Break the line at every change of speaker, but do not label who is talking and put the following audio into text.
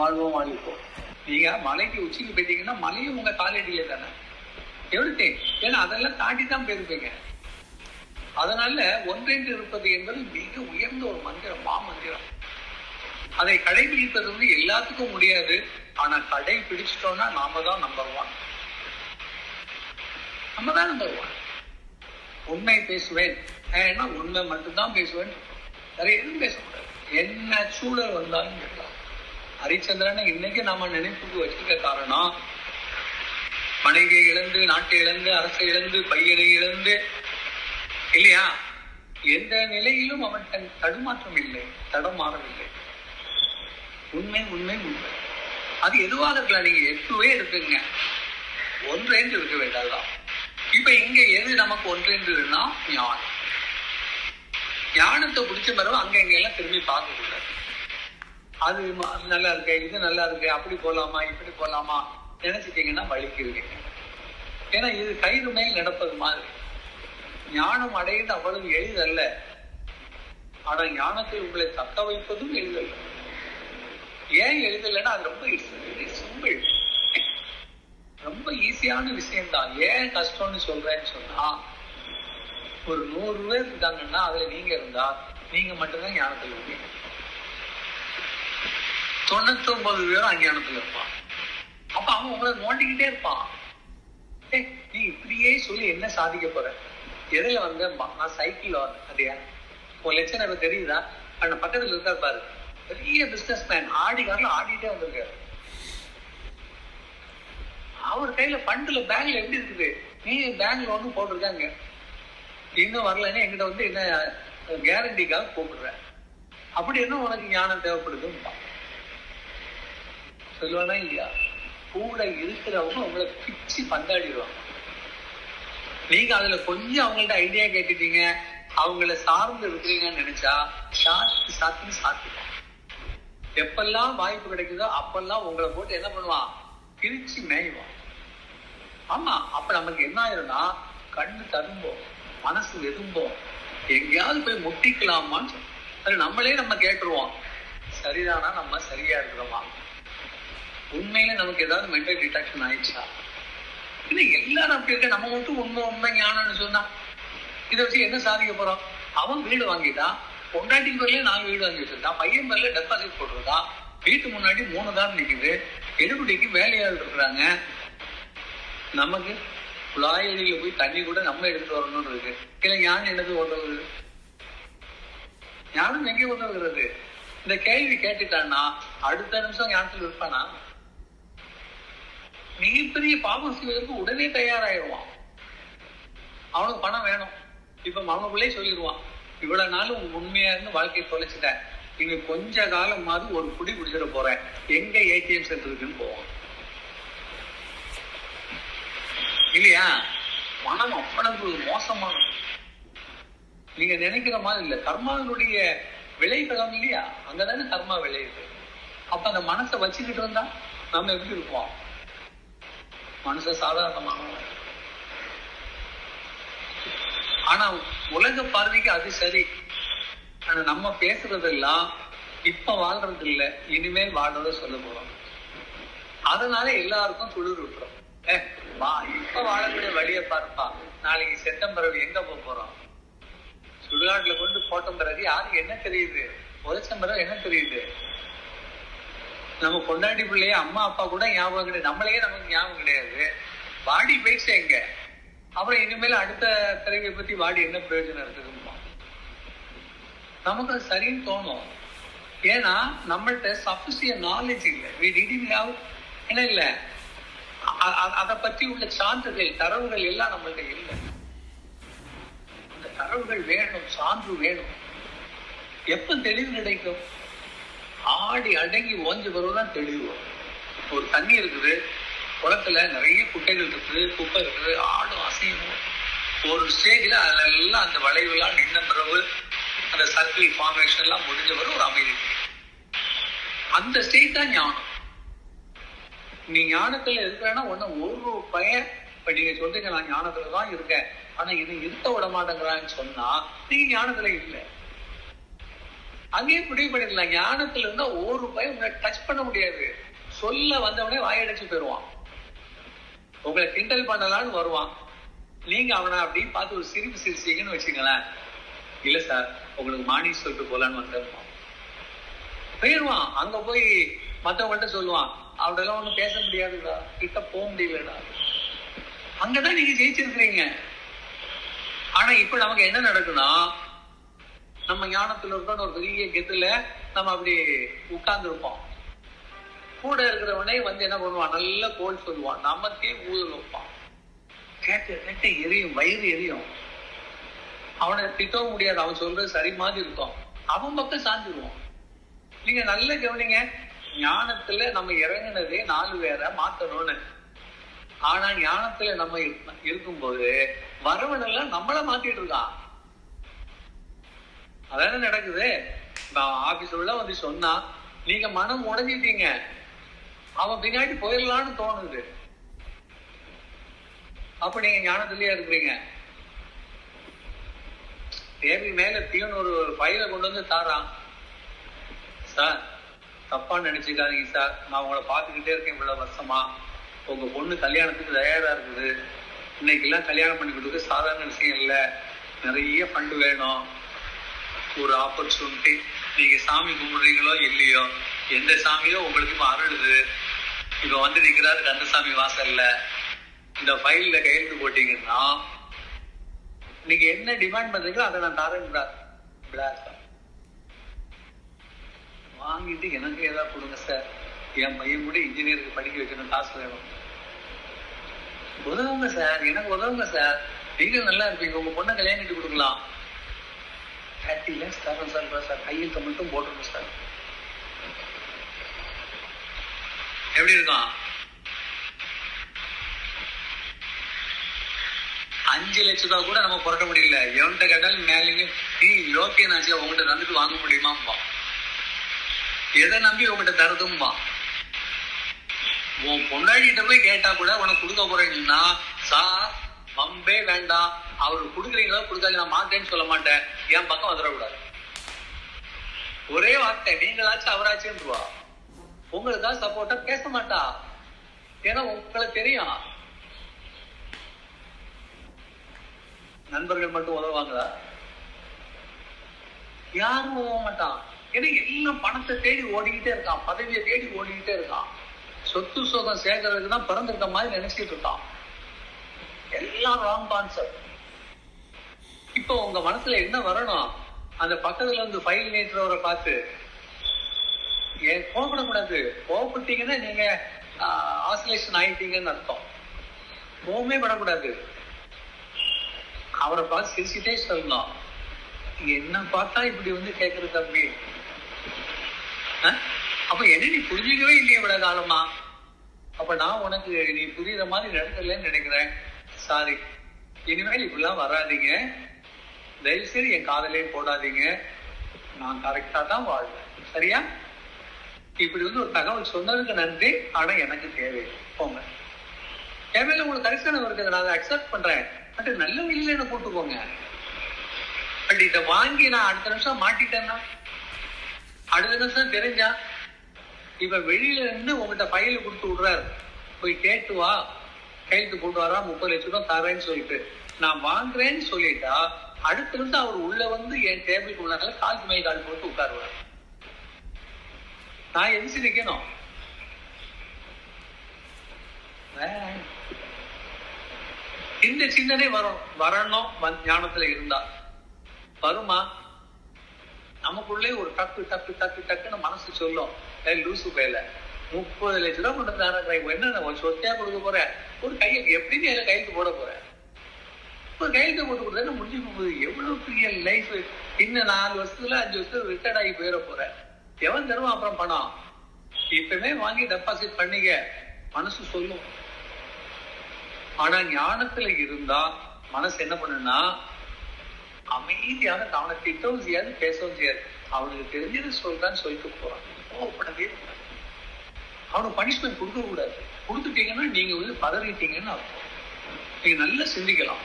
வாழ்வோம் வாழ்விப்போம் நீங்க மலைக்கு உச்சிக்கு போயிட்டீங்கன்னா மலையும் உங்க காலடியில தானே? எவ்வளவு ஏன்னா அதெல்லாம் தாண்டி தான் போயிருப்பீங்க. அதனால ஒன்றென்று இருப்பது என்பது மிக உயர்ந்த ஒரு மந்திரம் மாமந்திரம் அதை கடைபிடிப்பது வந்து எல்லாத்துக்கும் முடியாது. ஆனா கடைபிடிச்சிட்டோம்னா நாம தான் நம்பர் ஒன் நம்ம தான் நம்பர் ஒன் உண்மை பேசுவேன். ஏன்னா உண்மை மட்டும்தான் பேசுவேன். வேற எதுவும் பேசக்கூடாது. என்ன சூழல் வந்தாலும் கேட்கலாம். ஹரிச்சந்திரனை இன்னைக்கு நம்ம நினைப்புக்கு வச்சிருக்க காரணம் மனைவியை இழந்து நாட்டை இழந்து அரசை இழந்து பையனை இழந்து இல்லையா? எந்த நிலையிலும் அவன் தன் தடுமாற்றம் இல்லை தடமாறவில்லை உண்மை உண்மை உண்மை. அது எதுவாக இருக்கலாம் நீங்க எட்டுவே இருக்குங்க ஒன்றென்று இருக்க வேண்டாதான் இப்ப இங்க எது நமக்கு ஒன்றென்றுனா ஞானம். ஞானத்தை பிடிச்ச பிறகு அங்க இங்க எல்லாம் திரும்பி பார்க்க கூடாது அது நல்லா இருக்கு இது நல்லா இருக்கு அப்படி போகலாமா இப்படி போகலாமா நினைச்சிட்டீங்கன்னா வலிக்கிறீங்க ஏன்னா இது கயிறு மேல் நடப்பது மாதிரி. ஞானம் அடைவது அவ்வளவு எளிதல்ல. ஆனா ஞானத்தை உங்களை தக்க வைப்பதும் எளிதல்ல. ஏன் எழுதலைன்னா அது ரொம்ப சிம்பிள் ரொம்ப ஈஸியான விஷயம்தான். ஏன் கஷ்டம்னு சொல்றேன்னு சொன்னா ஒரு நூறு பேர் இருக்காங்கன்னா அதுல நீங்க இருந்தா நீங்க மட்டும்தான் ஞானத்தில் இருப்பீங்க தொண்ணூத்தி ஒன்பது பேரும் அஞ்ஞானத்துல இருப்பான். அப்ப அவன் உங்களை நோண்டிக்கிட்டே இருப்பான். நீ இப்படியே சொல்லி என்ன சாதிக்க போற? எதுல வந்தேன்பா நான் சைக்கிள்ல வந்தேன் அது உன் லட்சம் எனக்கு தெரியுதா? அண்ணன் பக்கத்துல இருக்காரு பாரு. பெரிய பிசினஸ் மேன் ஆடி காரில் ஆடிட்டே வந்திருக்காரு. அவர் கையில ஃபண்டுல பேங்க்ல எப்படி இருக்குது? நீ பேங்க்ல ஒண்ணு போட்டிருக்காங்க. இன்னும் வரலன்னு என்கிட்ட வந்து என்ன கேரண்டிக்காக கூப்பிடுற. அப்படி என்ன உனக்கு ஞானம் தேவைப்படுதுன்னு சொல்லுவானா இல்லையா? கூட இருக்கிறவங்க உங்களை பிச்சு பந்தாடிடுவாங்க. நீங்க அதுல கொஞ்சம் அவங்கள்ட்ட ஐடியா கேட்டுட்டீங்க அவங்கள சார்ந்து இருக்கிறீங்கன்னு நினைச்சா சாத்து சாத்துன்னு சாத்துப்பான் எப்பெல்லாம் வாய்ப்பு கிடைக்குதோ அப்பெல்லாம் உங்களை போட்டு என்ன பண்ணுவான்? பிரிச்சு மேய்வான். ஆமா அப்ப நமக்கு என்ன ஆயிரும்னா கண்ணு தரும்போம் மனசு வெதும்போம். எங்கேயாவது போய் முட்டிக்கலாமான்னு அது நம்மளே நம்ம கேட்டுருவோம். சரிதானா? நம்ம சரியா இருக்கிறோமா? உண்மையில நமக்கு ஏதாவது மென்டல் டிடாக்ஷன் ஆயிடுச்சா? இல்ல எல்லாரும் அப்படி இருக்க? நம்ம மட்டும் உண்மை உண்மை ஞானம்னு சொன்னா. இதை வச்சு என்ன சாதிக்க போறோம்? அவன் வீடு வாங்கிட்டான் பொண்டாட்டிக்கு பேர்லயே நாலு வீடு வாங்கி வச்சிருந்தான் பையன் பேர்ல டெபாசிட் போட்டிருக்கான் வீட்டு முன்னாடி மூணு தான் நிக்குது எடுபடிக்கு வேலையாள் இருக்கிறாங்க. நமக்கு குழாயடியில போய் தண்ணி கூட நம்ம எடுத்துட்டு வரணும்னு இருக்கு. இல்ல ஞானம் என்னது உதவுது ஞானம் எங்கே உதவுகிறது இந்த கேள்வி கேட்டுட்டான்னா அடுத்த நிமிஷம் ஞானத்தில் இருப்பானா? மிகப்பெரிய பாவம் செய்வதற்கு உடனே தயாராயிடுவான். அவனுக்கு பணம் வேணும். இப்ப அவனுக்குள்ளே சொல்லிடுவான் இவ்வளவு நாள் உண்மையா இருந்து வாழ்க்கையை தொலைச்சிட்டேன் இங்க கொஞ்ச காலம் மாதிரி ஒரு குடி குடிச்சிட போறேன் எங்க ஏடிஎம் சென்டர் இருக்குன்னு போவான் இல்லையா? மனம் அவ்வளவு மோசமானது. நீங்க நினைக்கிற மாதிரி இல்ல. கர்மாவினுடைய விளைவுகளம் இல்லையா? அங்கதானே கர்மா விளையுது. அப்ப அந்த மனசை வச்சுக்கிட்டு இருந்தா நம்ம எப்படி இருப்போம்? மனுஷன் சாதாரணமானவன். ஆனா உலக பார்வைக்கு அது சரி. ஆனா நம்ம பேசுறதெல்லாம் இப்ப வாழ்றது இல்ல இனிமேல் வாழ்றத சொல்ல போறோம். அதனால எல்லாருக்கும் துளிர் விட்டுறோம் வா இப்ப வாழக்கூடிய வழியை பார்ப்பா. நாளைக்கு செத்தம் எங்க போக போறோம்? சுடுகாட்டுல கொண்டு போட்ட பிறகு யாருக்கு என்ன தெரியுது? உதச்ச என்ன தெரியுது? நம்ம கொண்டாடி பிள்ளைய அம்மா அப்பா கூட ஞாபகம் கிடையாது. நம்மளையே நமக்கு ஞாபகம் கிடையாது. வாடி பேச எங்க? அப்புறம் இனிமேல் அடுத்த பிறவியை பத்தி வாடி என்ன பிரயோஜனம் இருக்குதுமா நமக்கு அது சரின்னு தோணும். ஏன்னா நம்மள்ட்ட சஃபிசிய நாலேஜ் இல்லை. We didn't have என்ன இல்ல? அதை பற்றி உள்ள சான்றுகள் தரவுகள் எல்லாம் நம்மள்ட்ட இல்லை. அந்த தரவுகள் வேணும் சான்று வேணும். எப்ப தெளிவு கிடைக்கும்? ஆடி அடங்கி ஓஞ்சி பிறகுதான் தெளிவு. ஒரு தண்ணி இருக்குது குளத்துல நிறைய குட்டைகள் இருக்குது குப்பை இருக்குது ஆடும் அசையும். ஒரு ஸ்டேஜில் அதெல்லாம் அந்த வளைவுலாம் நின்ன பிறகு அந்த சர்க்கிள் ஃபார்மேஷன் எல்லாம் முடிஞ்ச பிறகு ஒரு அமைதி. அந்த ஸ்டேஜ் தான் ஞானம். நீ ஞானத்துல இருக்கிறேன்னா ஒண்ணு ஒரு பையன் இப்ப நீங்க சொல்றீங்க நான் ஞானத்துல தான் இருக்கேன். ஆனா இது இருக்க விட மாட்டேங்கிறான்னு சொன்னா நீங்க ஞானத்துல இல்லை. அங்கேயே முடிவு பண்ணிடலாம் ஞானத்துல இருந்தா ஒரு பயம் உங்களை டச் பண்ண முடியாது. சொல்ல வந்தவனே வாயடைச்சு போயிடுவான். உங்களை கிண்டல் பண்ணலாம்னு வருவான். நீங்க அவனை அப்படி பார்த்து ஒரு சிரிப்பு சிரிச்சீங்கன்னு வச்சுங்களேன் இல்ல சார் உங்களுக்கு மானி சொல்லிட்டு போலான்னு வந்துருவான் போயிடுவான். அங்க போய் மத்தவங்கள்ட்ட சொல்லுவான். அவடெல்லாம் ஒண்ணும் பேச முடியாதுடா. கிட்ட போக முடியலடா. அங்கதான் நீங்க ஜெயிச்சிருக்கிறீங்க. ஆனா இப்ப நமக்கு என்ன நடக்குன்னா நம்ம ஞானத்துல இருக்கோம்னு ஒரு பெரிய கெத்துல நம்ம அப்படி உட்கார்ந்து இருப்போம் கூட இருக்கிறவனே வந்து என்ன பண்ணுவான்? நல்ல கோல் சொல்லுவான். நமக்கே ஊதல் வைப்பான். கேட்டு கேட்டு எரியும் வயிறு எரியும். அவனை திட்டவும் முடியாது. அவன் சொல்றது சரி மாதிரி இருக்கும். அவன் பக்கம் சாஞ்சிருவான் நீங்க நல்ல கவனிங்க. ஞானத்துல நம்ம இறங்கினதே நாலு பேரை மாத்தணும்னு. ஆனா ஞானத்துல நம்ம இருக்கும்போது வரவன் எல்லாம் நம்மள மாத்திட்டு இருக்கான். அதான நடக்குது? நான் ஆபீஸ் உள்ள வந்து சொன்னா நீங்க மனம் உடஞ்சிட்டீங்க. அவன் பின்னாடி போயிடலான்னு தோணுது. அப்ப நீங்க ஞானத்திலேயே இருக்கிறீங்க. தேவி மேல தீவன் ஒரு ஃபைல கொண்டு வந்து தாரான். சார் தப்பா நினைச்சுக்காதீங்க சார். நான் உங்களை பார்த்துக்கிட்டே இருக்கேன் இவ்வளவு வருஷமா. உங்க பொண்ணு கல்யாணத்துக்கு தயாரா இருக்குது. இன்னைக்கு எல்லாம் கல்யாணம் பண்ணி கொடுக்க சாதாரண விஷயம் இல்லை. நிறைய ஃபண்டு வேணும். ஒரு ஆப்பர்ச்சுனிட்டி நீங்க சாமி கும்பிடுறீங்களோ இல்லையோ எந்த சாமியோ உங்களுக்கு இப்ப அருளுது இப்ப வந்து நிக்கிறாரு கந்தசாமி வாசல்ல. இந்த ஃபைல்ல கையெழுத்து போட்டீங்கன்னா நீங்க என்ன டிமாண்ட் பண்றீங்களோ அதை நான் தரேன் வாங்கிட்டு எனக்கு ஏதாவது கொடுங்க சார் என் பையன் கூட இன்ஜினியருக்கு படிக்க வைக்கணும் காசு வேணும் உதவுங்க சார் எனக்கு உதவுங்க சார் நீங்க நல்லா இருப்பீங்க. உங்க பொண்ணை கல்யாணம் கட்டி கொடுக்கலாம். Thirty lakhs sir. சார் மட்டும் போட்டுருங்க சார். எப்படி இருக்கான் அஞ்சு லட்ச ரூபா கூட நம்ம புரட்ட முடியல. எவன்கிட்ட கேட்டாலும் மேலேங்க நீ யோக்கியனாச்சு உங்ககிட்ட நடந்துட்டு வாங்க முடியுமாம்பா எதை நம்பி உங்ககிட்ட தருதும்பா? உன் பொண்டாடிட்ட போய் கேட்டா கூட உனக்கு கொடுக்க போறேன்னா சார் வம்பே வேண்டாம். அவர் கொடுக்குறீங்களோ கொடுக்காது நான் மாட்டேன்னு சொல்ல மாட்டேன். என் பக்கம் வந்துடக்கூடாது. ஒரே வார்த்தை நீங்களாச்சும் அவராச்சுன்றா உங்களுக்கு தான் சப்போர்ட்டா பேச மாட்டா. ஏன்னா உங்களை தெரியும். நண்பர்கள் மட்டும் உதவுவாங்களா? யாரும் உதவ மாட்டான். ஏன்னா எல்லாம் பணத்தை தேடி ஓடிக்கிட்டே இருக்கான். பதவியை தேடி ஓடிக்கிட்டே இருக்கான். சொத்து சுகம் சேர்க்கறதுக்கு தான் பிறந்திருக்க மாதிரி நினைச்சிட்டு இருக்கான். எல்லாம் ராங் கான்செப்ட் இப்போ உங்க மனசுல என்ன வரணும்? அந்த பக்கத்துல வந்து ஃபைல் நீட்டுறவரை பார்த்து ஏன் கோபப்படக்கூடாது. கோபப்பட்டீங்கன்னா நீங்க ஆசிலேஷன் ஆயிட்டீங்கன்னு அர்த்தம். கோவமே படக்கூடாது. அவரை பார்த்து சிரிச்சுட்டே சொல்லணும். என்ன பார்த்தா இப்படி வந்து கேக்குறது தம்பி? அஹ்? அப்ப என்ன நீ புரிஞ்சுக்கவே இல்லையே இவ்வளவு காலமா? அப்ப நான் உனக்கு நீ புரியுற மாதிரி நடக்கலன்னு நினைக்கிறேன். சாரி. இனிமேல் இப்படிலாம் வராதீங்க. தயவு செய்து என் காதலே போடாதீங்க. நான் கரெக்டா தான் வாழ்வேன். சரியா? இப்படி வந்து ஒரு தகவல் சொன்னதுக்கு நன்றி. ஆனா எனக்கு தேவை. போங்க. என் மேல உங்களுக்கு கரிசனம் இருக்குது நான் அதை அக்செப்ட் பண்றேன். பட் நல்ல வழியில என்ன கூட்டு போங்க பட் இதை வாங்கி நான் அடுத்த நிமிஷம் மாட்டிட்டேன்னா? அடுத்த நிமிஷம் தெரிஞ்சா? இப்ப வெளியில இருந்து உங்ககிட்ட ஃபைல் கொடுத்து விடுறாரு. போய் கேட்டு வா. கையெழுத்து போட்டு வரா முப்பது லட்ச ரூபாய் தரேன்னு சொல்லிட்டு நான் வாங்குறேன்னு சொல்லிட்டா அடுத்த நிமிஷம் அவர் உள்ள வந்து என் டேபிளுக்கு உள்ளால கால் மை கால் போட்டு உட்காருவார். நான் எதிர்த்து நிக்கணும். இந்த சிந்தனை வரும். வரணும் வந்~ ஞானத்துல இருந்தா. வருமா? நமக்குள்ளே ஒரு டக்கு டக்கு டக்கு டக்குன்னு மனசு சொல்லும். லூசு பையல. முப்பது லட்ச ரூபா கொண்டு தரேன் என்ன ஒரு சொத்தையா கொடுக்க போறேன் ஒரு கையில் எப்படி நீ அதில் கையெழுத்து போட போறேன் ஒரு கையெழுத்து போட்டு கொடுத்தா முடிஞ்சு போகுது? எவ்வளவு பெரிய லைஃப் இன்னும் நாலு வருஷத்துல அஞ்சு வருஷத்துல ரிட்டையர்ட் ஆகி போயிட போறேன் எவன் தருவான் அப்புறம் பணம்? இப்பவே வாங்கி டெபாசிட் பண்ணிக்க. மனசு சொல்லும். ஆனா ஞானத்துல இருந்தா மனசு என்ன பண்ணுனா அமைதியான அவனை திட்டவும் செய்யாது பேசவும் செய்யாது. அவனுக்கு தெரிஞ்சது சொல்றான்னு சொல்லிட்டு போறான். கோவப்படவே கூடாது. அவனுக்கு பனிஷ்மெண்ட் கொடுக்கக்கூடாது. கொடுத்துட்டீங்கன்னா நீங்க வந்து பதறிட்டீங்கன்னு அர்த்தம். நீங்க நல்லா சிந்திக்கலாம்.